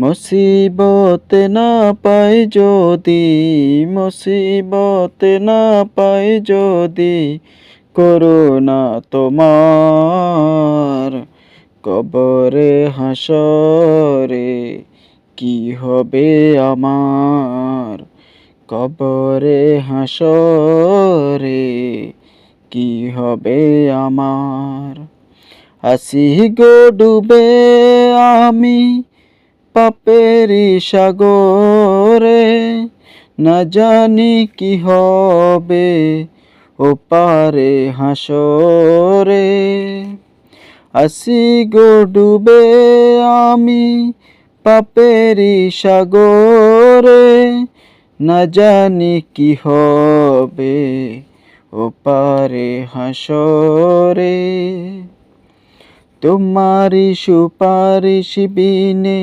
মুসিবত না পাই যদি, মুসিবত না পাই যদি করুণা তোমার। কবরে হাসরে কি হবে আমার? কবরে হাসরে কি হবে আমার? আসি গো ডুবে আমি পাপেরি সাগরে না জানি কি হবে ও পারে হাসরে। আসি গো ডুবে আমি পাপেরি সাগরে, না জানি কি হবে ও পারে হাসরে। তোমারি সুপারিশ বিনে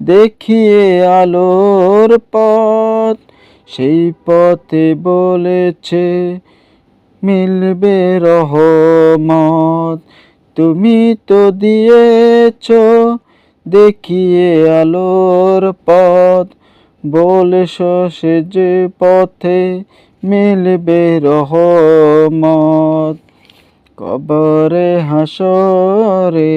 দেখিয়ে আলোর পথ, সেই পথে বলেছে, মিলবে রহমত। তুমি তো দিয়েছ দেখিয়ে আলোর পথ, বলেছ সে যে পথে মিলবে রহমত। কবরে হাসরে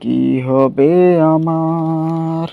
কি হবে আমার?